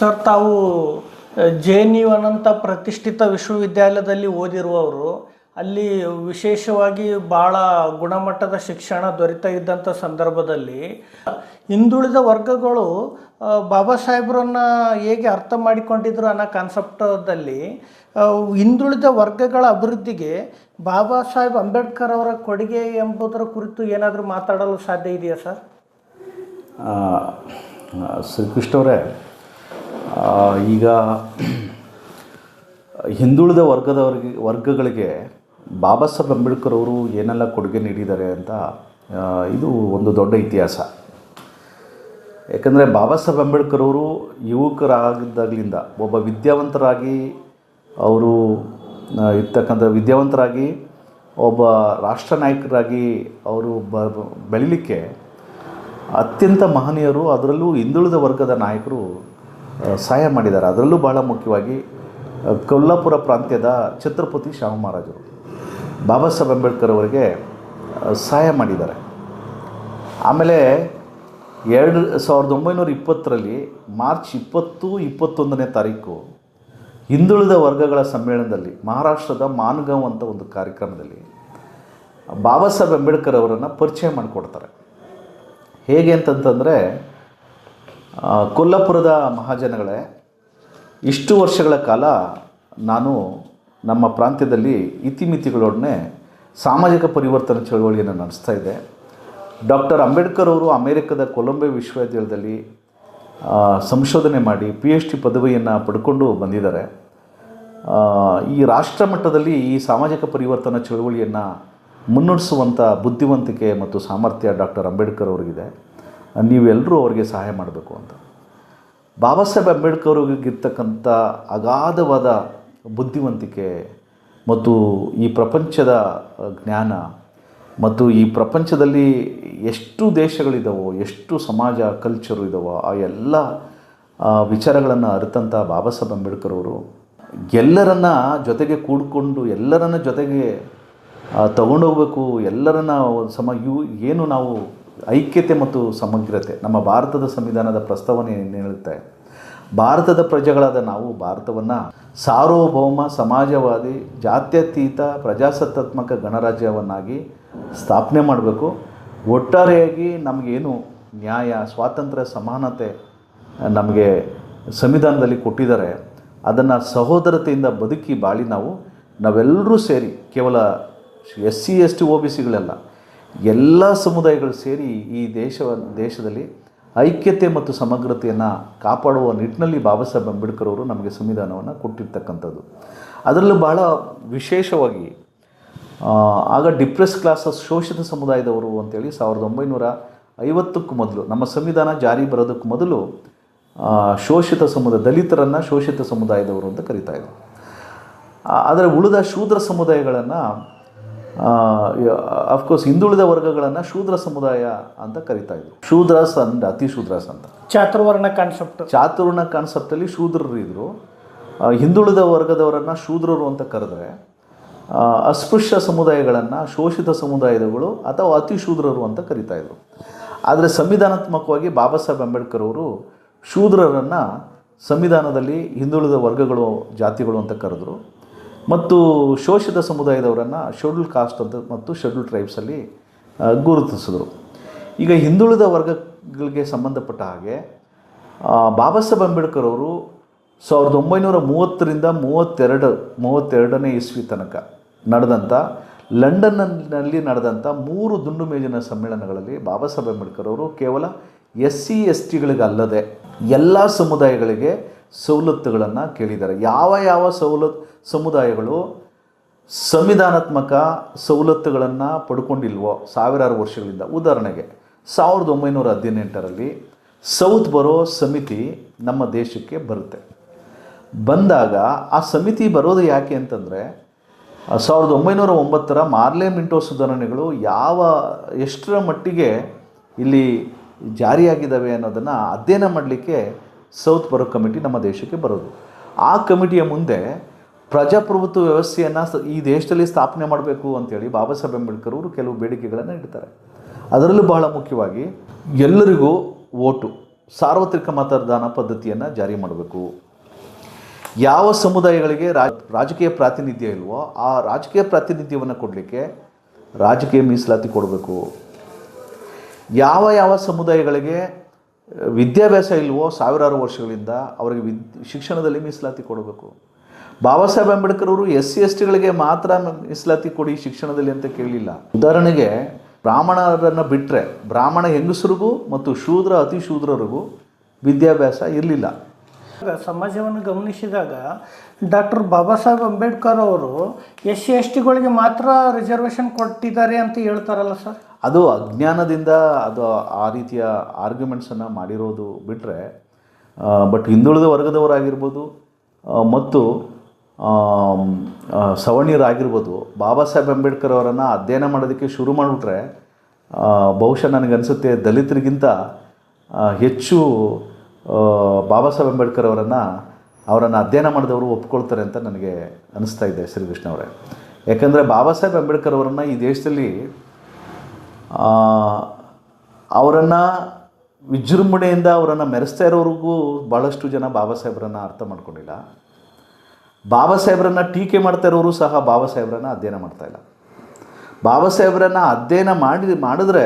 Sir, ತಾವು J N U ಅನಂತ ಪ್ರತಿಷ್ಠಿತ ವಿಶ್ವವಿದ್ಯಾಲಯದಲ್ಲಿ ಓದಿರುವವರು, ಅಲ್ಲಿ ವಿಶೇಷವಾಗಿ ಭಾಳ ಗುಣಮಟ್ಟದ ಶಿಕ್ಷಣ ದೊರೀತಾ ಇದ್ದಂಥ ಸಂದರ್ಭದಲ್ಲಿ, ಹಿಂದುಳಿದ ವರ್ಗಗಳು ಬಾಬಾ ಸಾಹೇಬ್ರನ್ನ ಹೇಗೆ ಅರ್ಥ ಮಾಡಿಕೊಂಡಿದ್ರು ಅನ್ನೋ ಕಾನ್ಸೆಪ್ಟದಲ್ಲಿ ಹಿಂದುಳಿದ ವರ್ಗಗಳ ಅಭಿವೃದ್ಧಿಗೆ ಬಾಬಾ ಸಾಹೇಬ್ ಅಂಬೇಡ್ಕರ್ ಅವರ ಕೊಡುಗೆ ಎಂಬುದರ ಕುರಿತು ಏನಾದರೂ ಮಾತಾಡಲು ಸಾಧ್ಯ ಇದೆಯಾ ಸರ್? ಶ್ರೀಕೃಷ್ಣವರೇ ಈಗ ಹಿಂದುಳಿದ ವರ್ಗದವ್ರಿಗೆ, ವರ್ಗಗಳಿಗೆ ಬಾಬಾ ಸಾಹೇಬ್ ಅಂಬೇಡ್ಕರ್ ಅವರು ಏನೆಲ್ಲ ಕೊಡುಗೆ ನೀಡಿದ್ದಾರೆ ಅಂತ ಇದು ಒಂದು ದೊಡ್ಡ ಇತಿಹಾಸ. ಯಾಕಂದರೆ ಬಾಬಾ ಸಾಹೇಬ್ ಅಂಬೇಡ್ಕರ್ ಅವರು ಯುವಕರಾಗಿದ್ದಾಗಲಿಂದ, ಒಬ್ಬ ವಿದ್ಯಾವಂತರಾಗಿ ಅವರು ಇರ್ತಕ್ಕಂಥ ವಿದ್ಯಾವಂತರಾಗಿ, ಒಬ್ಬ ರಾಷ್ಟ್ರ ನಾಯಕರಾಗಿ ಅವರು ಬ, ಬೆಳಿಲಿಕ್ಕೆ ಅತ್ಯಂತ ಮಹನೀಯರು, ಅದರಲ್ಲೂ ಹಿಂದುಳಿದ ವರ್ಗದ ನಾಯಕರು ಸಹಾಯ ಮಾಡಿದ್ದಾರೆ. ಅದರಲ್ಲೂ ಬಹಳ ಮುಖ್ಯವಾಗಿ ಕೊಲ್ಲಾಪುರ ಪ್ರಾಂತ್ಯದ ಛತ್ರಪತಿ ಶಾಹು ಮಹಾರಾಜರು ಬಾಬಾ ಸಾಹೇಬ್ ಅಂಬೇಡ್ಕರ್ ಅವರಿಗೆ ಸಹಾಯ ಮಾಡಿದ್ದಾರೆ. ಆಮೇಲೆ ಎರಡು ಸಾವಿರದ ಒಂಬೈನೂರ ಇಪ್ಪತ್ತರಲ್ಲಿ ಮಾರ್ಚ್ ಇಪ್ಪತ್ತು, ಇಪ್ಪತ್ತೊಂದನೇ ತಾರೀಕು, ಹಿಂದುಳಿದ ವರ್ಗಗಳ ಸಮ್ಮೇಳನದಲ್ಲಿ, ಮಹಾರಾಷ್ಟ್ರದ ಮಾನ್ಗಾಂವ್ ಅಂತ ಒಂದು ಕಾರ್ಯಕ್ರಮದಲ್ಲಿ ಬಾಬಾ ಸಾಹೇಬ್ ಅಂಬೇಡ್ಕರ್ ಅವರನ್ನು ಪರಿಚಯ ಮಾಡಿಕೊಡ್ತಾರೆ. ಹೇಗೆ ಅಂತಂತಂದರೆ ಕೊಲ್ಲಾಪುರದ ಮಹಾಜನಗಳೇ, ಇಷ್ಟು ವರ್ಷಗಳ ಕಾಲ ನಾನು ನಮ್ಮ ಪ್ರಾಂತ್ಯದಲ್ಲಿ ಇತಿಮಿತಿಗಳೊಡನೆ ಸಾಮಾಜಿಕ ಪರಿವರ್ತನೆ ಚಳುವಳಿಯನ್ನು ನಡೆಸ್ತಾ ಇದ್ದೆ. ಡಾಕ್ಟರ್ ಅಂಬೇಡ್ಕರ್ ಅವರು ಅಮೇರಿಕದ ಕೊಲಂಬೆ ವಿಶ್ವವಿದ್ಯಾಲಯದಲ್ಲಿ ಸಂಶೋಧನೆ ಮಾಡಿ ಪಿ ಎಚ್ ಡಿ ಪದವಿಯನ್ನು ಪಡ್ಕೊಂಡು ಬಂದಿದ್ದಾರೆ. ಈ ರಾಷ್ಟ್ರ ಮಟ್ಟದಲ್ಲಿ ಈ ಸಾಮಾಜಿಕ ಪರಿವರ್ತನ ಚಳುವಳಿಯನ್ನು ಮುನ್ನಡೆಸುವಂಥ ಬುದ್ಧಿವಂತಿಕೆ ಮತ್ತು ಸಾಮರ್ಥ್ಯ ಡಾಕ್ಟರ್ ಅಂಬೇಡ್ಕರ್ ಅವರಿಗಿದೆ. ನೀವೆಲ್ಲರೂ ಅವರಿಗೆ ಸಹಾಯ ಮಾಡಬೇಕು ಅಂತ. ಬಾಬಾ ಸಾಹೇಬ್ ಅಂಬೇಡ್ಕರ್ ಅಗಾಧವಾದ ಬುದ್ಧಿವಂತಿಕೆ ಮತ್ತು ಈ ಪ್ರಪಂಚದ ಜ್ಞಾನ ಮತ್ತು ಈ ಪ್ರಪಂಚದಲ್ಲಿ ಎಷ್ಟು ದೇಶಗಳಿದ್ದಾವೋ ಎಷ್ಟು ಸಮಾಜ ಕಲ್ಚರು ಇದ್ದಾವೋ ಆ ಎಲ್ಲ ವಿಚಾರಗಳನ್ನು ಅರಿತಂಥ ಬಾಬಾ ಸಾಹೇಬ್ ಅಂಬೇಡ್ಕರ್ ಅವರು ಎಲ್ಲರನ್ನ ಜೊತೆಗೆ ಕೂಡಿಕೊಂಡು, ಎಲ್ಲರನ್ನ ಜೊತೆಗೆ ತಗೊಂಡೋಗ್ಬೇಕು, ಎಲ್ಲರನ್ನ ಸಮ, ಯು, ಏನು ನಾವು ಐಕ್ಯತೆ ಮತ್ತು ಸಮಗ್ರತೆ ನಮ್ಮ ಭಾರತದ ಸಂವಿಧಾನದ ಪ್ರಸ್ತಾವನೆ ಏನು ಹೇಳುತ್ತೆ ಭಾರತದ ಪ್ರಜೆಗಳಾದ ನಾವು ಭಾರತವನ್ನು ಸಾರ್ವಭೌಮ, ಸಮಾಜವಾದಿ, ಜಾತ್ಯತೀತ, ಪ್ರಜಾಸತ್ತಾತ್ಮಕ ಗಣರಾಜ್ಯವನ್ನಾಗಿ ಸ್ಥಾಪನೆ ಮಾಡಬೇಕು. ಒಟ್ಟಾರೆಯಾಗಿ ನಮಗೇನು ನ್ಯಾಯ, ಸ್ವಾತಂತ್ರ್ಯ, ಸಮಾನತೆ ನಮಗೆ ಸಂವಿಧಾನದಲ್ಲಿ ಕೊಟ್ಟಿದ್ದಾರೆ, ಅದನ್ನು ಸಹೋದರತೆಯಿಂದ ಬದುಕಿ ಬಾಳಿ ನಾವು ನಾವೆಲ್ಲರೂ ಸೇರಿ ಕೇವಲ S C, S T O B ಸಿಗಳೆಲ್ಲ ಎಲ್ಲ ಸಮುದಾಯಗಳು ಸೇರಿ ಈ ದೇಶವ, ದೇಶದಲ್ಲಿ ಐಕ್ಯತೆ ಮತ್ತು ಸಮಗ್ರತೆಯನ್ನು ಕಾಪಾಡುವ ನಿಟ್ಟಿನಲ್ಲಿ ಬಾಬಾ ಸಾಹೇಬ್ ಅಂಬೇಡ್ಕರ್ ಅವರು ನಮಗೆ ಸಂವಿಧಾನವನ್ನು ಕೊಟ್ಟಿರ್ತಕ್ಕಂಥದ್ದು. ಅದರಲ್ಲೂ ಬಹಳ ವಿಶೇಷವಾಗಿ ಆಗ ಡಿಪ್ರೆಸ್ ಕ್ಲಾಸಸ್ ಶೋಷಿತ ಸಮುದಾಯದವರು ಅಂತೇಳಿ ಸಾವಿರದ ಒಂಬೈನೂರ ಐವತ್ತಕ್ಕೂ ಮೊದಲು, ನಮ್ಮ ಸಂವಿಧಾನ ಜಾರಿ ಬರೋದಕ್ಕೂ ಮೊದಲು ಶೋಷಿತ ಸಮುದಾಯ, ದಲಿತರನ್ನು ಶೋಷಿತ ಸಮುದಾಯದವರು ಅಂತ ಕರಿತಾ ಇದ್ದರು ಆದರೆ ಉಳಿದ ಶೂದ್ರ ಸಮುದಾಯಗಳನ್ನು ಅಫ್ಕೋರ್ಸ್ ಹಿಂದುಳಿದ ವರ್ಗಗಳನ್ನು ಶೂದ್ರ ಸಮುದಾಯ ಅಂತ ಕರಿತಾ ಇದ್ರು. ಶೂದ್ರಸ್ ಅಂದ ಅತಿ ಶೂದ್ರಸ್ ಅಂತ ಚಾತುರ್ವರ್ಣ ಕಾನ್ಸೆಪ್ಟ್ ಚಾತುರ್ಣ ಕಾನ್ಸೆಪ್ಟಲ್ಲಿ ಶೂದ್ರರು ಇದ್ದರು ಹಿಂದುಳಿದ ವರ್ಗದವರನ್ನು ಶೂದ್ರರು ಅಂತ ಕರೆದ್ರೆ ಅಸ್ಪೃಶ್ಯ ಸಮುದಾಯಗಳನ್ನು ಶೋಷಿತ ಸಮುದಾಯಗಳು ಅಥವಾ ಅತಿ ಶೂದ್ರರು ಅಂತ ಕರಿತಾ ಇದ್ರು. ಆದರೆ ಸಂವಿಧಾನಾತ್ಮಕವಾಗಿ ಬಾಬಾ ಸಾಹೇಬ್ ಅಂಬೇಡ್ಕರ್ ಅವರು ಶೂದ್ರರನ್ನು ಸಂವಿಧಾನದಲ್ಲಿ ಹಿಂದುಳಿದ ವರ್ಗಗಳು ಜಾತಿಗಳು ಅಂತ ಕರೆದ್ರು. ಮತ್ತು ಶೋಷಿತ ಸಮುದಾಯದವರನ್ನು ಶೆಡ್ಯೂಲ್ ಕಾಸ್ಟ್ ಅಂತ ಮತ್ತು ಶೆಡ್ಯೂಲ್ ಟ್ರೈಬ್ಸಲ್ಲಿ ಗುರುತಿಸಿದ್ರು. ಈಗ ಹಿಂದುಳಿದ ವರ್ಗಗಳಿಗೆ ಸಂಬಂಧಪಟ್ಟ ಹಾಗೆ ಬಾಬಾ ಸಾಹೇಬ್ ಅಂಬೇಡ್ಕರ್ ಅವರು ಸಾವಿರದ ಒಂಬೈನೂರ ಮೂವತ್ತರಿಂದ ಮೂವತ್ತೆರಡು, ಮೂವತ್ತೆರಡನೇ ಇಸ್ವಿ ತನಕ ನಡೆದಂಥ ಲಂಡನ್ನಲ್ಲಿ ನಡೆದಂಥ ಮೂರು ದುಂಡು ಮೇಜಿನ ಸಮ್ಮೇಳನಗಳಲ್ಲಿ ಬಾಬಾ ಸಾಹೇಬ್ ಅಂಬೇಡ್ಕರ್ ಅವರು ಕೇವಲ ಎಸ್ ಸಿ ಎಸ್ ಟಿಗಳಿಗಲ್ಲದೆ ಎಲ್ಲ ಸಮುದಾಯಗಳಿಗೆ ಸವಲತ್ತುಗಳನ್ನು ಕೇಳಿದ್ದಾರೆ. ಯಾವ ಯಾವ ಸವಲತ್ತು ಸಮುದಾಯಗಳು ಸಂವಿಧಾನಾತ್ಮಕ ಸವಲತ್ತುಗಳನ್ನು ಪಡ್ಕೊಂಡಿಲ್ವೋ ಸಾವಿರಾರು ವರ್ಷಗಳಿಂದ, ಉದಾಹರಣೆಗೆ ಸಾವಿರದ ಒಂಬೈನೂರ ಹದಿನೆಂಟರಲ್ಲಿ ಸೌತ್ ಬರೋ ಸಮಿತಿ ನಮ್ಮ ದೇಶಕ್ಕೆ ಬರುತ್ತೆ. ಬಂದಾಗ ಆ ಸಮಿತಿ ಬರೋದು ಯಾಕೆ ಅಂತಂದರೆ, ಸಾವಿರದ ಒಂಬೈನೂರ ಒಂಬತ್ತರ ಮಾರ್ಲೆ ಮಿಂಟೋ ಸುಧಾರಣೆಗಳು ಯಾವ, ಎಷ್ಟರ ಮಟ್ಟಿಗೆ ಇಲ್ಲಿ ಜಾರಿಯಾಗಿದ್ದಾವೆ ಅನ್ನೋದನ್ನು ಅಧ್ಯಯನ ಮಾಡಲಿಕ್ಕೆ ಸೌತ್ ಬರೋ ಕಮಿಟಿ ನಮ್ಮ ದೇಶಕ್ಕೆ ಬರೋದು. ಆ ಕಮಿಟಿಯ ಮುಂದೆ ಪ್ರಜಾಪ್ರಭುತ್ವ ವ್ಯವಸ್ಥೆಯನ್ನು ಈ ದೇಶದಲ್ಲಿ ಸ್ಥಾಪನೆ ಮಾಡಬೇಕು ಅಂತೇಳಿ ಬಾಬಾ ಸಾಹೇಬ್ ಅಂಬೇಡ್ಕರ್ ಅವರು ಕೆಲವು ಬೇಡಿಕೆಗಳನ್ನು ಇಡ್ತಾರೆ. ಅದರಲ್ಲೂ ಬಹಳ ಮುಖ್ಯವಾಗಿ ಎಲ್ಲರಿಗೂ ಓಟು, ಸಾರ್ವತ್ರಿಕ ಮತದಾನ ಪದ್ಧತಿಯನ್ನು ಜಾರಿ ಮಾಡಬೇಕು. ಯಾವ ಸಮುದಾಯಗಳಿಗೆ ರಾಜ ರಾಜಕೀಯ ಪ್ರಾತಿನಿಧ್ಯ ಇಲ್ವೋ ಆ ರಾಜಕೀಯ ಪ್ರಾತಿನಿಧ್ಯವನ್ನು ಕೊಡಲಿಕ್ಕೆ ರಾಜಕೀಯ ಮೀಸಲಾತಿ ಕೊಡಬೇಕು. ಯಾವ ಯಾವ ಸಮುದಾಯಗಳಿಗೆ ವಿದ್ಯಾಭ್ಯಾಸ ಇಲ್ವೋ ಸಾವಿರಾರು ವರ್ಷಗಳಿಂದ ಅವರಿಗೆ ವಿದ್, ಶಿಕ್ಷಣದಲ್ಲಿ ಮೀಸಲಾತಿ ಕೊಡಬೇಕು. ಬಾಬಾ ಸಾಹೇಬ್ ಅಂಬೇಡ್ಕರ್ ಅವರು ಎಸ್ ಸಿ ಎಸ್ ಟಿಗಳಿಗೆ ಮಾತ್ರ ಮೀಸಲಾತಿ ಕೊಡಿ ಶಿಕ್ಷಣದಲ್ಲಿ ಅಂತ ಕೇಳಿಲ್ಲ ಉದಾಹರಣೆಗೆ ಬ್ರಾಹ್ಮಣರನ್ನು ಬಿಟ್ಟರೆ ಬ್ರಾಹ್ಮಣ ಹೆಂಗಸರಿಗೂ ಮತ್ತು ಶೂದ್ರ ಅತಿ ಶೂದ್ರರಿಗೂ ವಿದ್ಯಾಭ್ಯಾಸ ಇರಲಿಲ್ಲ. ಸಮಾಜವನ್ನು ಗಮನಿಸಿದಾಗ ಡಾಕ್ಟರ್ ಬಾಬಾ ಸಾಹೇಬ್ ಅಂಬೇಡ್ಕರ್ ಅವರು ಎಸ್ ಸಿ ಎಸ್ ಟಿಗಳಿಗೆ ಮಾತ್ರ ರಿಸರ್ವೇಷನ್ ಕೊಟ್ಟಿದ್ದಾರೆ ಅಂತ ಹೇಳ್ತಾರಲ್ಲ ಸರ್? ಅದು ಅಜ್ಞಾನದಿಂದ ಅದು ಆ ರೀತಿಯ ಆರ್ಗ್ಯುಮೆಂಟ್ಸನ್ನು ಮಾಡಿರೋದು ಬಿಟ್ಟರೆ ಬಟ್ ಹಿಂದುಳಿದ ವರ್ಗದವರಾಗಿರ್ಬೋದು ಮತ್ತು ಸವರ್ಣೀಯರಾಗಿರ್ಬೋದು, ಬಾಬಾ ಸಾಹೇಬ್ ಅಂಬೇಡ್ಕರ್ ಅವರನ್ನು ಅಧ್ಯಯನ ಮಾಡೋದಕ್ಕೆ ಶುರು ಮಾಡಿಬಿಟ್ರೆ ಬಹುಶಃ ನನಗನ್ಸುತ್ತೆ ದಲಿತರಿಗಿಂತ ಹೆಚ್ಚು ಬಾಬಾ ಸಾಹೇಬ್ ಅಂಬೇಡ್ಕರ್ ಅವರನ್ನು ಅವರನ್ನು ಅಧ್ಯಯನ ಮಾಡಿದವರು ಒಪ್ಕೊಳ್ತಾರೆ ಅಂತ ನನಗೆ ಅನಿಸ್ತಾ ಇದೆ ಶ್ರೀಕೃಷ್ಣ ಅವರೇ. ಯಾಕಂದರೆ ಬಾಬಾ ಸಾಹೇಬ್ ಅಂಬೇಡ್ಕರ್ ಅವರನ್ನು ಈ ದೇಶದಲ್ಲಿ ಅವರನ್ನು ವಿಜೃಂಭಣೆಯಿಂದ ಅವರನ್ನು ಮೆರೆಸ್ತಾ ಇರೋರಿಗೂ ಭಾಳಷ್ಟು ಜನ ಬಾಬಾ ಸಾಹೇಬ್ರನ್ನು ಅರ್ಥ ಮಾಡ್ಕೊಂಡಿಲ್ಲ. ಬಾಬಾ ಸಾಹೇಬ್ರನ್ನ ಟೀಕೆ ಮಾಡ್ತಾ ಇರೋರು ಸಹ ಬಾಬಾ ಸಾಹೇಬ್ರನ್ನ ಅಧ್ಯಯನ ಮಾಡ್ತಾ ಇಲ್ಲ. ಬಾಬಾ ಸಾಹೇಬ್ರನ್ನ ಅಧ್ಯಯನ ಮಾಡಿ, ಮಾಡಿದ್ರೆ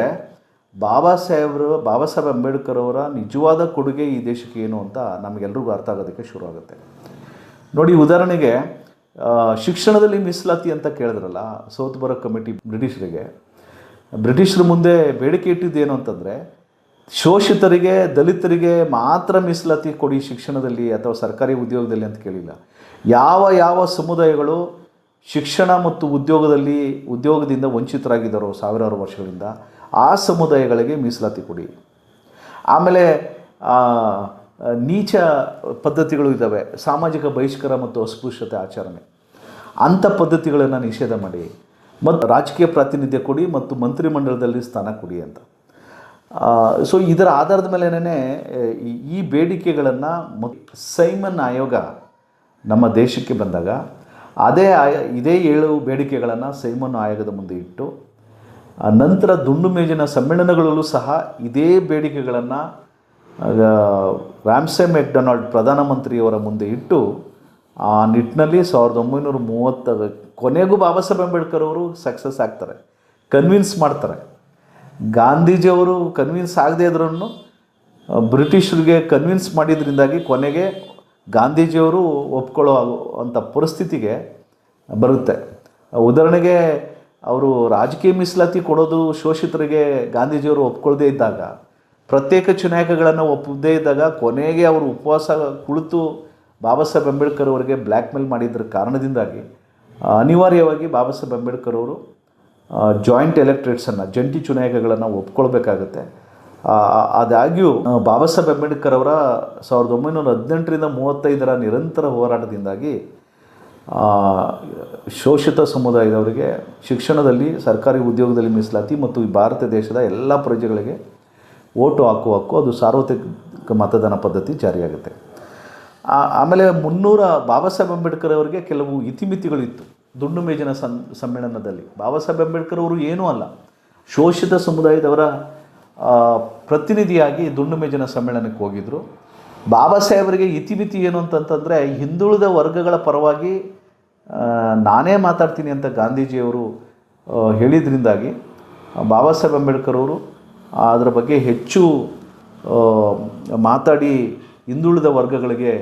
ಬಾಬಾ ಸಾಹೇಬ್ರು, ಬಾಬಾ ಸಾಹೇಬ್ ಅಂಬೇಡ್ಕರ್ ಅವರ ನಿಜವಾದ ಕೊಡುಗೆ ಈ ದೇಶಕ್ಕೆ ಏನು ಅಂತ ನಮಗೆಲ್ರಿಗೂ ಅರ್ಥ ಆಗೋದಕ್ಕೆ ಶುರು ಆಗುತ್ತೆ. ನೋಡಿ, ಉದಾಹರಣೆಗೆ ಶಿಕ್ಷಣದಲ್ಲಿ ಮೀಸಲಾತಿ ಅಂತ ಕೇಳಿದ್ರಲ್ಲ, ಸೌತ್ ಬರೋ ಕಮಿಟಿ ಬ್ರಿಟಿಷರಿಗೆ. ಬ್ರಿಟಿಷರ ಮುಂದೆ ಬೇಡಿಕೆ ಇಟ್ಟಿದ್ದೇನು ಅಂತಂದರೆ, ಶೋಷಿತರಿಗೆ, ದಲಿತರಿಗೆ ಮಾತ್ರ ಮೀಸಲಾತಿ ಕೊಡಿ ಶಿಕ್ಷಣದಲ್ಲಿ ಅಥವಾ ಸರ್ಕಾರಿ ಉದ್ಯೋಗದಲ್ಲಿ ಅಂತ ಕೇಳಿಲ್ಲ. ಯಾವ ಯಾವ ಸಮುದಾಯಗಳು ಶಿಕ್ಷಣ ಮತ್ತು ಉದ್ಯೋಗದಲ್ಲಿ ಉದ್ಯೋಗದಿಂದ ವಂಚಿತರಾಗಿದ್ದರು ಸಾವಿರಾರು ವರ್ಷಗಳಿಂದ ಆ ಸಮುದಾಯಗಳಿಗೆ ಮೀಸಲಾತಿ ಕೊಡಿ. ಆಮೇಲೆ ನೀಚ ಪದ್ಧತಿಗಳು ಇದ್ದಾವೆ. ಸಾಮಾಜಿಕ ಬಹಿಷ್ಕಾರ ಮತ್ತು ಅಸ್ಪೃಶ್ಯತೆ ಆಚರಣೆ. ಅಂಥ ಪದ್ಧತಿಗಳನ್ನು ನಿಷೇಧ ಮಾಡಿ. ಮತ್ತು ರಾಜಕೀಯ ಪ್ರಾತಿನಿಧ್ಯ ಕೊಡಿ ಮತ್ತು ಮಂತ್ರಿಮಂಡಲದಲ್ಲಿ ಸ್ಥಾನ ಕೊಡಿ ಅಂತ. ಸೊ ಇದರ ಆಧಾರದ ಮೇಲೆನೇ ಈ ಬೇಡಿಕೆಗಳನ್ನು ಸೈಮನ್ ಆಯೋಗ ನಮ್ಮ ದೇಶಕ್ಕೆ ಬಂದಾಗ, ಅದೇ ಆಯ, ಇದೇ ಏಳು ಬೇಡಿಕೆಗಳನ್ನು ಸೈಮನ್ ಆಯೋಗದ ಮುಂದೆ ಇಟ್ಟು ನಂತರ ದುಂಡು ಮೇಜಿನ ಸಮ್ಮೇಳನಗಳಲ್ಲೂ ಸಹ ಇದೇ ಬೇಡಿಕೆಗಳನ್ನು ರ್ಯಾಮ್ಸೆ ಮೆಕ್ಡೊನಾಲ್ಡ್ ಪ್ರಧಾನಮಂತ್ರಿಯವರ ಮುಂದೆ ಇಟ್ಟು, ಆ ನಿಟ್ಟಿನಲ್ಲಿ ಸಾವಿರದ ಒಂಬೈನೂರ ಮೂವತ್ತ ಕೊನೆಗೂ ಬಾಬಾ ಸಾಹೇಬ್ ಅಂಬೇಡ್ಕರ್ ಅವರು ಸಕ್ಸಸ್ ಆಗ್ತಾರೆ, ಕನ್ವಿನ್ಸ್ ಮಾಡ್ತಾರೆ. ಗಾಂಧೀಜಿಯವರು ಕನ್ವಿನ್ಸ್ ಆಗದೇ ಇದ್ರೂ ಬ್ರಿಟಿಷರಿಗೆ ಕನ್ವಿನ್ಸ್ ಮಾಡಿದ್ರಿಂದಾಗಿ ಕೊನೆಗೆ ಗಾಂಧೀಜಿಯವರು ಒಪ್ಕೊಳ್ಳೋ ಅಂಥ ಪರಿಸ್ಥಿತಿಗೆ ಬರುತ್ತೆ. ಉದಾಹರಣೆಗೆ ಅವರು ರಾಜಕೀಯ ಮೀಸಲಾತಿ ಕೊಡೋದು ಶೋಷಿತರಿಗೆ ಗಾಂಧೀಜಿಯವರು ಒಪ್ಕೊಳ್ಳದೇ ಇದ್ದಾಗ, ಪ್ರತ್ಯೇಕ ಚುನಾಯಕಗಳನ್ನು ಒಪ್ಪದೇ ಇದ್ದಾಗ ಕೊನೆಗೆ ಅವರು ಉಪವಾಸ ಕುಳಿತು ಬಾಬಾ ಸಾಹೇಬ್ ಅಂಬೇಡ್ಕರ್ ಅವರಿಗೆ ಬ್ಲ್ಯಾಕ್ ಮೇಲ್ ಮಾಡಿದ್ರ ಕಾರಣದಿಂದಾಗಿ ಅನಿವಾರ್ಯವಾಗಿ ಬಾಬಾ ಸಾಹೇಬ್ ಅಂಬೇಡ್ಕರ್ ಅವರು ಜಾಯಿಂಟ್ ಎಲೆಕ್ಟ್ರೇಟ್ಸನ್ನು ಜಂಟಿ ಚುನಾಯಕಗಳನ್ನು ಒಪ್ಕೊಳ್ಬೇಕಾಗತ್ತೆ. ಆದಾಗ್ಯೂ ಬಾಬಾ ಸಾಹೇಬ್ ಅಂಬೇಡ್ಕರ್ ಅವರ ಸಾವಿರದ ಒಂಬೈನೂರ ಹದಿನೆಂಟರಿಂದ ಮೂವತ್ತೈದರ ನಿರಂತರ ಹೋರಾಟದಿಂದಾಗಿ ಶೋಷಿತ ಸಮುದಾಯದವರಿಗೆ ಶಿಕ್ಷಣದಲ್ಲಿ, ಸರ್ಕಾರಿ ಉದ್ಯೋಗದಲ್ಲಿ ಮೀಸಲಾತಿ ಮತ್ತು ಈ ಭಾರತ ದೇಶದ ಎಲ್ಲ ಪ್ರಜೆಗಳಿಗೆ ಓಟು ಹಾಕುವ ಹಕ್ಕು ಅದು ಸಾರ್ವತ್ರಿಕ ಮತದಾನ ಪದ್ಧತಿ ಜಾರಿಯಾಗುತ್ತೆ. ಆಮೇಲೆ ಮುನ್ನೂರ ಬಾಬಾ ಸಾಹೇಬ್ ಅಂಬೇಡ್ಕರ್ ಅವರಿಗೆ ಕೆಲವು ಇತಿಮಿತಿಗಳಿತ್ತು. ದುಂಡು ಮೇಜಿನ ಸನ್ ಸಮ್ಮೇಳನದಲ್ಲಿ. ಬಾಬಾ ಸಾಹೇಬ್ ಅಂಬೇಡ್ಕರ್ ಅವರು ಏನೂ ಅಲ್ಲ. ಶೋಷಿತ ಸಮುದಾಯದವರ ಪ್ರತಿನಿಧಿಯಾಗಿ ದುಂಡು ಮೇಜಿನ ಸಮ್ಮೇಳನಕ್ಕೆ ಹೋಗಿದ್ದರು ಬಾಬಾ ಸಾಹೇಬರಿಗೆ ಇತಿಮಿತಿ ಏನು ಅಂತಂತಂದರೆ, ಹಿಂದುಳಿದ ವರ್ಗಗಳ ಪರವಾಗಿ ನಾನೇ ಮಾತಾಡ್ತೀನಿ ಅಂತ ಗಾಂಧೀಜಿಯವರು ಹೇಳಿದ್ರಿಂದಾಗಿ ಬಾಬಾ ಸಾಹೇಬ್ ಅಂಬೇಡ್ಕರ್ ಅವರು ಅದರ ಬಗ್ಗೆ ಹೆಚ್ಚು ಮಾತಾಡಿ ಹಿಂದುಳಿದ ವರ್ಗಗಳಿಗೆ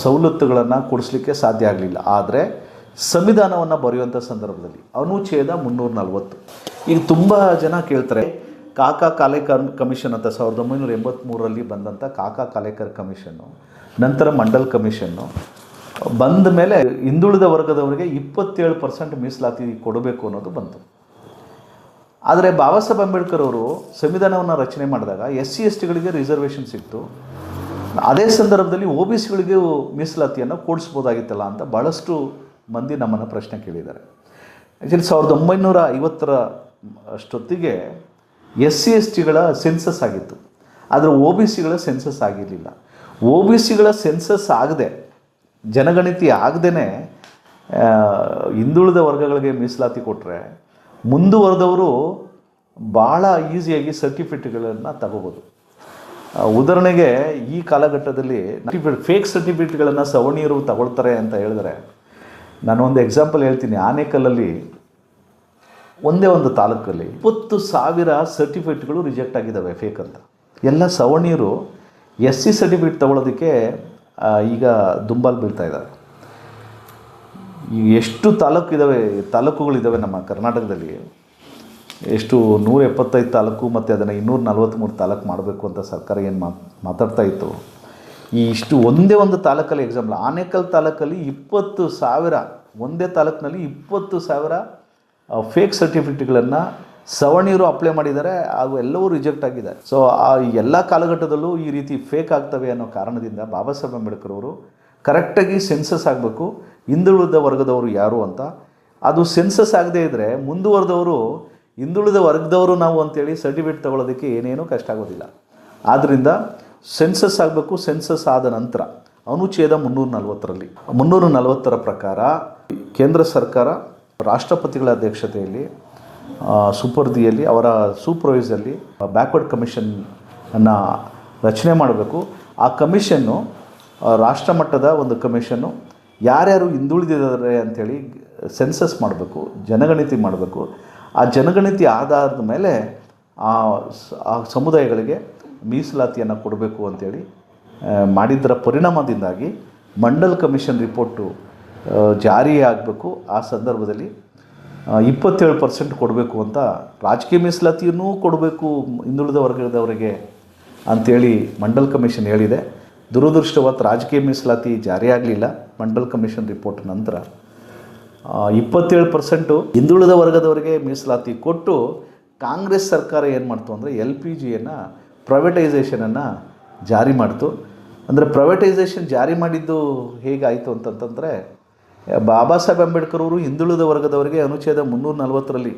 ಸವಲತ್ತುಗಳನ್ನು ಕೊಡಿಸ್ಲಿಕ್ಕೆ ಸಾಧ್ಯ ಆಗಲಿಲ್ಲ. ಆದರೆ ಸಂವಿಧಾನವನ್ನು ಬರೆಯುವಂಥ ಸಂದರ್ಭದಲ್ಲಿ ಅನುಚ್ಛೇದ ಮುನ್ನೂರ ನಲವತ್ತು. ಈಗ ತುಂಬ ಜನ ಕೇಳ್ತಾರೆ, ಕಾಕಾ ಕಾಲೇಕರ್ ಕಮಿಷನ್ ಅಂತ ಸಾವಿರದ ಒಂಬೈನೂರ ಎಂಬತ್ತ್ಮೂರರಲ್ಲಿ ಬಂದಂಥ ಕಾಕಾ ಕಾಲೇಕರ್ ಕಮಿಷನ್ನು, ನಂತರ ಮಂಡಲ್ ಕಮಿಷನ್ನು ಬಂದ ಮೇಲೆ ಹಿಂದುಳಿದ ವರ್ಗದವರಿಗೆ ಇಪ್ಪತ್ತೇಳು ಪರ್ಸೆಂಟ್ ಮೀಸಲಾತಿ ಕೊಡಬೇಕು ಅನ್ನೋದು ಬಂತು. ಆದರೆ ಬಾಬಾ ಸಾಹೇಬ್ ಅಂಬೇಡ್ಕರ್ ಅವರು ಸಂವಿಧಾನವನ್ನು ರಚನೆ ಮಾಡಿದಾಗ ಎಸ್ ಸಿ ಎಸ್ ಟಿಗಳಿಗೆ ರಿಸರ್ವೇಷನ್ ಸಿಕ್ತು. ಅದೇ ಸಂದರ್ಭದಲ್ಲಿ ಒ ಬಿ ಸಿಗಳಿಗೆ ಮೀಸಲಾತಿಯನ್ನು ಕೊಡಿಸ್ಬೋದಾಗಿತ್ತಲ್ಲ ಅಂತ ಭಾಳಷ್ಟು ಮಂದಿ ನಮ್ಮನ್ನು ಪ್ರಶ್ನೆ ಕೇಳಿದ್ದಾರೆ. ಆ್ಯಕ್ಚುಲಿ ಸಾವಿರದ ಒಂಬೈನೂರ ಐವತ್ತರ ಅಷ್ಟೊತ್ತಿಗೆ ಎಸ್ ಸಿ ಎಸ್ ಟಿಗಳ ಸೆನ್ಸಸ್ ಆಗಿತ್ತು. ಆದರೆ ಒ ಬಿ ಸಿಗಳ ಸೆನ್ಸಸ್ ಆಗಿರಲಿಲ್ಲ. ಒ ಬಿ ಸಿಗಳ ಸೆನ್ಸಸ್ ಆಗದೆ ಜನಗಣತಿ ಆಗದೇ ಹಿಂದುಳಿದ ವರ್ಗಗಳಿಗೆ ಮೀಸಲಾತಿ ಕೊಟ್ಟರೆ ಮುಂದುವರೆದವರು ಭಾಳ ಈಸಿಯಾಗಿ ಸರ್ಟಿಫಿಕೇಟ್ಗಳನ್ನು ತಗೋಬೋದು. ಉದಾಹರಣೆಗೆ ಈ ಕಾಲಘಟ್ಟದಲ್ಲಿ ಸರ್ಟಿಫಿಕೇಟ್ ಫೇಕ್ ಸರ್ಟಿಫಿಕೇಟ್ಗಳನ್ನು ಸವಣಿಯರು ತಗೊಳ್ತಾರೆ ಅಂತ ಹೇಳಿದ್ರೆ, ನಾನು ಒಂದು ಎಕ್ಸಾಂಪಲ್ ಹೇಳ್ತೀನಿ. ಆನೇಕಲ್ಲಲ್ಲಿ ಒಂದೇ ಒಂದು ತಾಲೂಕಲ್ಲಿ ಇಪ್ಪತ್ತು ಸಾವಿರ ಸರ್ಟಿಫಿಕೇಟ್ಗಳು ರಿಜೆಕ್ಟ್ ಆಗಿದ್ದಾವೆ ಫೇಕ್ ಅಂತ. ಎಲ್ಲ ಸವಣಿಯರು ಎಸ್ ಸಿ ಸರ್ಟಿಫಿಕೇಟ್ ತಗೊಳ್ಳೋದಕ್ಕೆ ಈಗ ದುಂಬಾಲು ಬೀಳ್ತಾ ಇದ್ದಾರೆ. ಎಷ್ಟು ತಾಲೂಕು ಇದ್ದಾವೆ ತಾಲೂಕುಗಳಿದ್ದಾವೆ ನಮ್ಮ ಕರ್ನಾಟಕದಲ್ಲಿ, ಎಷ್ಟು ನೂರ ಎಪ್ಪತ್ತೈದು ತಾಲೂಕು ಮತ್ತು ಅದನ್ನು ಇನ್ನೂರ ನಲ್ವತ್ತ್ಮೂರು ತಾಲೂಕು ಮಾಡಬೇಕು ಅಂತ ಸರ್ಕಾರ ಏನು ಮಾತ್ ಮಾತಾಡ್ತಾ ಇತ್ತು. ಈ ಇಷ್ಟು ಒಂದೇ ಒಂದು ತಾಲೂಕಲ್ಲಿ ಎಕ್ಸಾಂಪಲ್ ಆನೇಕಲ್ ತಾಲೂಕಲ್ಲಿ ಇಪ್ಪತ್ತು ಸಾವಿರ, ಒಂದೇ ತಾಲೂಕಿನಲ್ಲಿ ಇಪ್ಪತ್ತು ಸಾವಿರ ಫೇಕ್ ಸರ್ಟಿಫಿಕೇಟ್ಗಳನ್ನು ಸವಣಿಯರು ಅಪ್ಲೈ ಮಾಡಿದ್ದಾರೆ ಅವು ಎಲ್ಲವೂ ರಿಜೆಕ್ಟ್ ಆಗಿದೆ ಸೊ ಆ ಎಲ್ಲ ಕಾಲಘಟ್ಟದಲ್ಲೂ ಈ ರೀತಿ ಫೇಕ್ ಆಗ್ತವೆ ಅನ್ನೋ ಕಾರಣದಿಂದ ಬಾಬಾ ಸಾಹೇಬ್ ಅಂಬೇಡ್ಕರ್ ಅವರು ಕರೆಕ್ಟಾಗಿ ಸೆನ್ಸಸ್ ಆಗಬೇಕು, ಹಿಂದುಳಿದ ವರ್ಗದವರು ಯಾರು ಅಂತ. ಅದು ಸೆನ್ಸಸ್ ಆಗದೇ ಇದ್ದರೆ ಮುಂದುವರೆದವರು, ಹಿಂದುಳಿದ ವರ್ಗದವರು ನಾವು ಅಂತೇಳಿ ಸರ್ಟಿಫಿಕೇಟ್ ತಗೊಳ್ಳೋದಕ್ಕೆ ಏನೇನೂ ಕಷ್ಟ ಆಗೋದಿಲ್ಲ. ಆದ್ದರಿಂದ ಸೆನ್ಸಸ್ ಆಗಬೇಕು ಸೆನ್ಸಸ್ ಆದ ನಂತರ ಅನುಚ್ಛೇದ ಮುನ್ನೂರ ನಲವತ್ತರಲ್ಲಿ. ಮುನ್ನೂರ ನಲವತ್ತರ ಪ್ರಕಾರ ಕೇಂದ್ರ ಸರ್ಕಾರ ರಾಷ್ಟ್ರಪತಿಗಳ ಅಧ್ಯಕ್ಷತೆಯಲ್ಲಿ ಸುಪರ್ದಿಯಲ್ಲಿ, ಅವರ ಸೂಪರ್ವೈಸಲ್ಲಿ ಬ್ಯಾಕ್ವರ್ಡ್ ಕಮಿಷನ್ ಅನ್ನು ರಚನೆ ಮಾಡಬೇಕು. ಆ ಕಮಿಷನ್ನು ರಾಷ್ಟ್ರ ಮಟ್ಟದ ಒಂದು ಕಮಿಷನ್ನು ಯಾರ್ಯಾರು ಹಿಂದುಳಿದಿದ್ದಾರೆ ಅಂಥೇಳಿ ಸೆನ್ಸಸ್ ಮಾಡಬೇಕು, ಜನಗಣತಿ ಮಾಡಬೇಕು. ಆ ಜನಗಣತಿ ಆಧಾರದ ಮೇಲೆ ಆ ಸಮುದಾಯಗಳಿಗೆ ಮೀಸಲಾತಿಯನ್ನು ಕೊಡಬೇಕು ಅಂಥೇಳಿ ಮಾಡಿದ್ದರ ಪರಿಣಾಮದಿಂದಾಗಿ ಮಂಡಲ್ ಕಮಿಷನ್ ರಿಪೋರ್ಟು ಜಾರಿಯಾಗಬೇಕು. ಆ ಸಂದರ್ಭದಲ್ಲಿ ಇಪ್ಪತ್ತೇಳು ಪರ್ಸೆಂಟ್ ಕೊಡಬೇಕು ಅಂತ ರಾಜಕೀಯ ಮೀಸಲಾತಿಯನ್ನು ಕೊಡಬೇಕು ಹಿಂದುಳಿದ ವರ್ಗದವರಿಗೆ ಅಂಥೇಳಿ ಮಂಡಲ್ ಕಮಿಷನ್ ಹೇಳಿದೆ. ದುರದೃಷ್ಟವತ್ತು ರಾಜಕೀಯ ಮೀಸಲಾತಿ ಜಾರಿಯಾಗಲಿಲ್ಲ ಮಂಡಲ್ ಕಮಿಷನ್ ರಿಪೋರ್ಟ್ ನಂತರ ಇಪ್ಪತ್ತೇಳು ಪರ್ಸೆಂಟು ಹಿಂದುಳಿದ ವರ್ಗದವರಿಗೆ ಮೀಸಲಾತಿ ಕೊಟ್ಟು ಕಾಂಗ್ರೆಸ್ ಸರ್ಕಾರ ಏನು ಮಾಡ್ತು ಅಂದರೆ ಎಲ್ ಪಿ ಜಿಯನ್ನು ಪ್ರೈವೇಟೈಸೇಷನನ್ನು ಜಾರಿ ಮಾಡ್ತು. ಅಂದರೆ ಪ್ರೈವೇಟೈಸೇಷನ್ ಜಾರಿ ಮಾಡಿದ್ದು ಹೇಗಾಯಿತು ಅಂತಂತಂದರೆ ಬಾಬಾ ಸಾಹೇಬ್ ಅಂಬೇಡ್ಕರ್ ಅವರು ಹಿಂದುಳಿದ ವರ್ಗದವರಿಗೆ ಅನುಚ್ಛೇದ ಮುನ್ನೂರ ನಲ್ವತ್ತರಲ್ಲಿ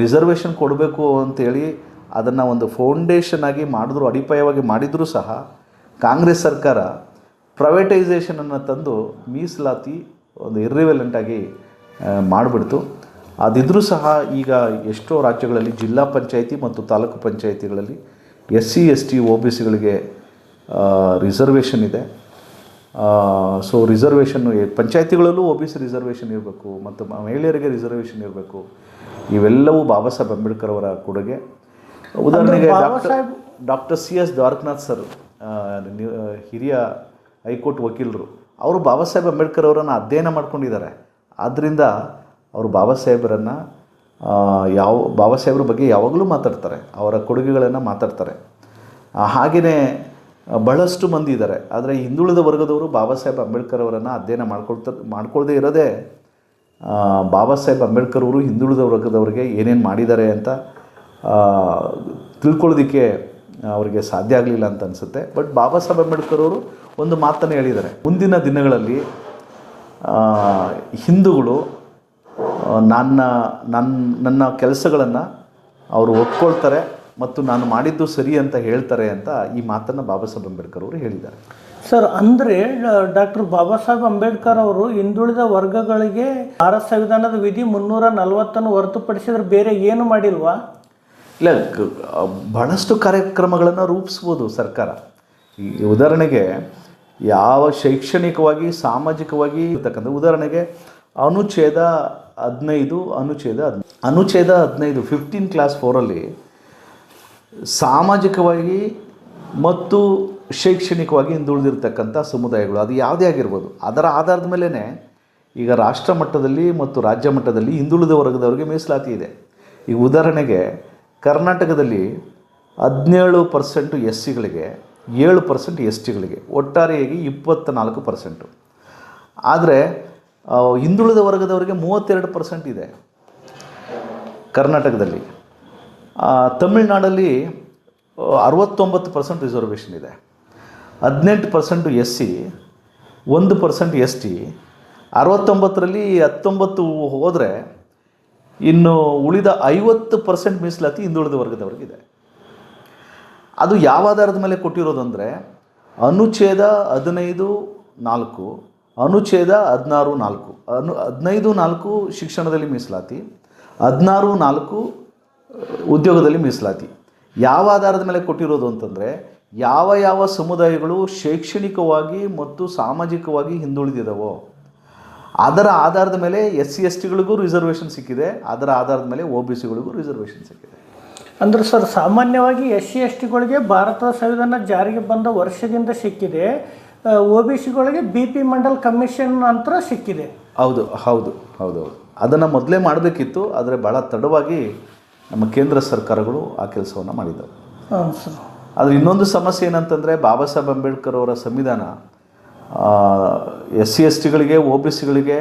ರಿಸರ್ವೇಷನ್ ಕೊಡಬೇಕು ಅಂತೇಳಿ ಅದನ್ನು ಒಂದು ಫೌಂಡೇಶನ್ ಆಗಿ ಮಾಡಿದ್ರು, ಅಡಿಪಾಯವಾಗಿ ಮಾಡಿದರೂ ಸಹ ಕಾಂಗ್ರೆಸ್ ಸರ್ಕಾರ ಪ್ರೈವೇಟೈಸೇಷನನ್ನು ತಂದು ಮೀಸಲಾತಿ ಒಂದು ಇರ್ರಿವೆಲೆಂಟಾಗಿ ಮಾಡಿಬಿಡ್ತು. ಅದಿದ್ರೂ ಸಹ ಈಗ ಎಷ್ಟೋ ರಾಜ್ಯಗಳಲ್ಲಿ ಜಿಲ್ಲಾ ಪಂಚಾಯಿತಿ ಮತ್ತು ತಾಲೂಕು ಪಂಚಾಯಿತಿಗಳಲ್ಲಿ S C S T O B ಸಿಗಳಿಗೆ reservation ಇದೆ. ಸೊ ರಿಸರ್ವೇಷನ್ನು ಪಂಚಾಯತಿಗಳಲ್ಲೂ ಒ ಬಿ ಸಿ ರಿಸರ್ವೇಷನ್ ಇರಬೇಕು ಮತ್ತು ಮಹಿಳೆಯರಿಗೆ ರಿಸರ್ವೇಷನ್ ಇರಬೇಕು. ಇವೆಲ್ಲವೂ ಬಾಬಾ ಸಾಹೇಬ್ ಅಂಬೇಡ್ಕರ್ ಅವರ ಕೊಡುಗೆ. ಉದಾಹರಣೆಗೆ doctor doctor C S Dwarakanath sir ಹಿರಿಯ ಹೈಕೋರ್ಟ್ ವಕೀಲರು ಅವರು ಬಾಬಾ ಸಾಹೇಬ್ ಅಂಬೇಡ್ಕರ್ ಅವರನ್ನು ಅಧ್ಯಯನ ಮಾಡ್ಕೊಂಡಿದ್ದಾರೆ. ಆದ್ದರಿಂದ ಅವರು ಬಾಬಾ ಸಾಹೇಬರನ್ನು ಯಾವ ಬಾಬಾ ಸಾಹೇಬ್ರ ಬಗ್ಗೆ ಯಾವಾಗಲೂ ಮಾತಾಡ್ತಾರೆ ಅವರ ಕೊಡುಗೆಗಳನ್ನು ಮಾತಾಡ್ತಾರೆ. ಹಾಗೆಯೇ ಬಹಳಷ್ಟು ಮಂದಿ ಇದ್ದಾರೆ. ಆದರೆ ಹಿಂದುಳಿದ ವರ್ಗದವರು ಬಾಬಾ ಸಾಹೇಬ್ ಅಂಬೇಡ್ಕರ್ ಅವರನ್ನು ಅಧ್ಯಯನ ಮಾಡ್ಕೊಳ್ತಾ ಮಾಡ್ಕೊಳ್ಳದೇ ಇರೋದೇ ಬಾಬಾ ಸಾಹೇಬ್ ಅಂಬೇಡ್ಕರ್ ಅವರು ಹಿಂದುಳಿದ ವರ್ಗದವರಿಗೆ ಏನೇನು ಮಾಡಿದ್ದಾರೆ ಅಂತ ತಿಳ್ಕೊಳ್ಳೋದಕ್ಕೆ ಅವರಿಗೆ ಸಾಧ್ಯ ಆಗಲಿಲ್ಲ ಅಂತ ಅನಿಸುತ್ತೆ. ಬಟ್ ಬಾಬಾ ಸಾಹೇಬ್ ಅಂಬೇಡ್ಕರ್ ಅವರು ಒಂದು ಮಾತನ್ನು ಹೇಳಿದ್ದಾರೆ. ಮುಂದಿನ ದಿನಗಳಲ್ಲಿ ಹಿಂದೂಗಳು ನನ್ನ ನನ್ನ ನನ್ನ ಕೆಲಸಗಳನ್ನು ಅವರು ಒಪ್ಕೊಳ್ತಾರೆ. ಮತ್ತು ನಾನು ಮಾಡಿದ್ದು ಸರಿ ಅಂತ ಹೇಳ್ತಾರೆ ಅಂತ ಈ ಮಾತನ್ನು ಬಾಬಾ ಸಾಹೇಬ್ ಅಂಬೇಡ್ಕರ್ ಅವರು ಹೇಳಿದ್ದಾರೆ. ಸರ್ ಅಂದರೆ ಡಾಕ್ಟರ್ ಬಾಬಾ ಸಾಹೇಬ್ ಅಂಬೇಡ್ಕರ್ ಅವರು ಹಿಂದುಳಿದ ವರ್ಗಗಳಿಗೆ ಭಾರತ ಸಂವಿಧಾನದ ವಿಧಿ ಮುನ್ನೂರ ನಲವತ್ತನ್ನು ಹೊರತುಪಡಿಸಿದ್ರೆ ಬೇರೆ ಏನು ಮಾಡಿಲ್ವಾ? ಇಲ್ಲ ಬಹಳಷ್ಟು ಕಾರ್ಯಕ್ರಮಗಳನ್ನು ರೂಪಿಸ್ಬೋದು ಸರ್ಕಾರ. ಈ ಉದಾಹರಣೆಗೆ ಯಾವ ಶೈಕ್ಷಣಿಕವಾಗಿ ಸಾಮಾಜಿಕವಾಗಿ ಇರ್ತಕ್ಕಂಥ ಉದಾಹರಣೆಗೆ ಅನುಚ್ಛೇದ ಹದಿನೈದು ಅನುಚ್ಛೇದ ಹದಿನೈದು ಅನುಚ್ಛೇದ ಹದಿನೈದು ಫಿಫ್ಟೀನ್ ಕ್ಲಾಸ್ ಫೋರಲ್ಲಿ ಸಾಮಾಜಿಕವಾಗಿ ಮತ್ತು ಶೈಕ್ಷಣಿಕವಾಗಿ ಹಿಂದುಳಿದಿರ್ತಕ್ಕಂಥ ಸಮುದಾಯಗಳು, ಅದು ಯಾವುದೇ ಆಗಿರ್ಬೋದು. ಅದರ ಆಧಾರದ ಮೇಲೇ ಈಗ ರಾಷ್ಟ್ರ ಮಟ್ಟದಲ್ಲಿ ಮತ್ತು ರಾಜ್ಯ ಮಟ್ಟದಲ್ಲಿ ಹಿಂದುಳಿದ ವರ್ಗದವರಿಗೆ ಮೀಸಲಾತಿ ಇದೆ. ಈಗ ಉದಾಹರಣೆಗೆ ಕರ್ನಾಟಕದಲ್ಲಿ ಹದಿನೇಳು ಪರ್ಸೆಂಟು ಎಸ್ ಸಿಗಳಿಗೆ ಏಳು ಪರ್ಸೆಂಟ್ ಎಸ್ ಟಿಗಳಿಗೆ ಒಟ್ಟಾರೆಯಾಗಿ ಇಪ್ಪತ್ತ ನಾಲ್ಕು ಪರ್ಸೆಂಟು. ಆದರೆ ಹಿಂದುಳಿದ ವರ್ಗದವರಿಗೆ ಮೂವತ್ತೆರಡು ಪರ್ಸೆಂಟ್ ಇದೆ ಕರ್ನಾಟಕದಲ್ಲಿ. ತಮಿಳ್ನಾಡಲ್ಲಿ ಅರವತ್ತೊಂಬತ್ತು ಪರ್ಸೆಂಟ್ ರಿಸರ್ವೇಷನ್ ಇದೆ. ಹದಿನೆಂಟು ಪರ್ಸೆಂಟು ಎಸ್ ಸಿ ಒಂದು ಪರ್ಸೆಂಟ್ ಎಸ್ ಟಿ ಅರವತ್ತೊಂಬತ್ತರಲ್ಲಿ ಹತ್ತೊಂಬತ್ತು ಹೋದರೆ ಇನ್ನು ಉಳಿದ ಐವತ್ತು ಪರ್ಸೆಂಟ್ ಮೀಸಲಾತಿ ಹಿಂದುಳಿದ ವರ್ಗದವರೆಗಿದೆ ಅದು ಯಾವ ಆಧಾರದ ಮೇಲೆ ಕೊಟ್ಟಿರೋದು ಅಂದರೆ ಅನುಚ್ಛೇದ ಹದಿನೈದು ನಾಲ್ಕು, ಅನುಚ್ಛೇದ ಹದಿನಾರು ನಾಲ್ಕು, ಅನು, ಹದಿನೈದು ನಾಲ್ಕು ಶಿಕ್ಷಣದಲ್ಲಿ ಮೀಸಲಾತಿ, ಹದಿನಾರು ನಾಲ್ಕು ಉದ್ಯೋಗದಲ್ಲಿ ಮೀಸಲಾತಿ. ಯಾವ ಆಧಾರದ ಮೇಲೆ ಕೊಟ್ಟಿರೋದು ಅಂತಂದರೆ ಯಾವ ಯಾವ ಸಮುದಾಯಗಳು ಶೈಕ್ಷಣಿಕವಾಗಿ ಮತ್ತು ಸಾಮಾಜಿಕವಾಗಿ ಹಿಂದುಳಿದಿದ್ದಾವೋ ಅದರ ಆಧಾರದ ಮೇಲೆ ಎಸ್ ಸಿ ಎಸ್ ಟಿಗಳಿಗೂ ರಿಸರ್ವೇಷನ್ ಸಿಕ್ಕಿದೆ ಅದರ ಆಧಾರದ ಮೇಲೆ ಒ ಬಿ ಸಿಗಳಿಗೂ ರಿಸರ್ವೇಷನ್ ಸಿಕ್ಕಿದೆ. ಅಂದ್ರೆ ಸರ್ ಸಾಮಾನ್ಯವಾಗಿ ಎಸ್ ಸಿ ಎಸ್ ಟಿಗಳಿಗೆ ಭಾರತದ ಸಂವಿಧಾನ ಜಾರಿಗೆ ಬಂದ ವರ್ಷದಿಂದ ಸಿಕ್ಕಿದೆ ಒ ಬಿ ಸಿಗಳಿಗೆ ಬಿ ಪಿ ಮಂಡಲ್ ಕಮಿಷನ್ ನಂತರ ಸಿಕ್ಕಿದೆ. ಹೌದು ಹೌದು ಹೌದು ಹೌದು. ಅದನ್ನು ಮೊದಲೇ ಮಾಡಬೇಕಿತ್ತು ಆದರೆ ಭಾಳ ತಡವಾಗಿ ನಮ್ಮ ಕೇಂದ್ರ ಸರ್ಕಾರಗಳು ಆ ಕೆಲಸವನ್ನು ಮಾಡಿದ್ದವು. ಆದರೆ ಇನ್ನೊಂದು ಸಮಸ್ಯೆ ಏನಂತಂದರೆ ಬಾಬಾ ಸಾಹೇಬ್ ಅಂಬೇಡ್ಕರ್ ಅವರ ಸಂವಿಧಾನ ಎಸ್ ಸಿ ಎಸ್ ಟಿಗಳಿಗೆ ಒ ಬಿ ಸಿಗಳಿಗೆ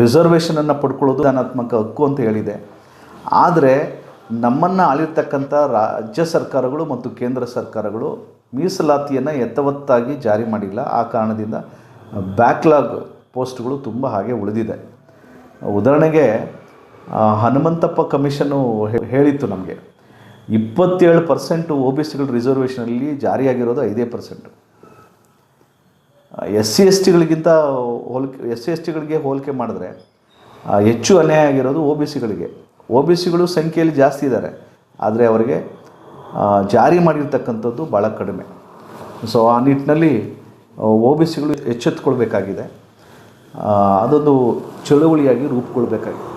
ರಿಸರ್ವೇಷನನ್ನು ಪಡ್ಕೊಳ್ಳೋದು ಧನಾತ್ಮಕ ಹಕ್ಕು ಅಂತ ಹೇಳಿದೆ. ಆದರೆ ನಮ್ಮನ್ನು ಆಳಿರ್ತಕ್ಕಂಥ ರಾಜ್ಯ ಸರ್ಕಾರಗಳು ಮತ್ತು ಕೇಂದ್ರ ಸರ್ಕಾರಗಳು ಮೀಸಲಾತಿಯನ್ನು ಯಥವತ್ತಾಗಿ ಜಾರಿ ಮಾಡಿಲ್ಲ. ಆ ಕಾರಣದಿಂದ ಬ್ಯಾಕ್ಲಾಗ್ ಪೋಸ್ಟ್ಗಳು ತುಂಬ ಹಾಗೆ ಉಳಿದಿದೆ. ಉದಾಹರಣೆಗೆ ಹನುಮಂತಪ್ಪ ಕಮಿಷನು ಹೇಳಿತ್ತು ನಮಗೆ. ಇಪ್ಪತ್ತೇಳು ಪರ್ಸೆಂಟು ಒ ಬಿ ಸಿಗಳ ರಿಸರ್ವೇಷನಲ್ಲಿ ಜಾರಿಯಾಗಿರೋದು ಐದೇ ಪರ್ಸೆಂಟು. ಎಸ್ ಸಿ ಎಸ್ ಟಿಗಳಿಗಿಂತ ಹೋಲಿಕೆ ಎಸ್ ಸಿ ಎಸ್ ಟಿಗಳಿಗೆ ಹೋಲಿಕೆ ಮಾಡಿದ್ರೆ ಹೆಚ್ಚು ಅನ್ಯಾಯ ಆಗಿರೋದು ಓ ಬಿ ಸಿಗಳಿಗೆ. ಓ ಬಿ ಸಿಗಳು ಸಂಖ್ಯೆಯಲ್ಲಿ ಜಾಸ್ತಿ ಇದ್ದಾರೆ. ಆದರೆ ಅವರಿಗೆ ಜಾರಿ ಮಾಡಿರ್ತಕ್ಕಂಥದ್ದು ಭಾಳ ಕಡಿಮೆ. ಸೊ ಆ ನಿಟ್ಟಿನಲ್ಲಿ ಒ ಬಿ ಸಿಗಳು ಎಚ್ಚೆತ್ತುಕೊಳ್ಬೇಕಾಗಿದೆ. ಆ, ಅದೊಂದು ಚಳುವಳಿಯಾಗಿ ರೂಪುಗೊಳ್ಬೇಕಾಗಿದೆ.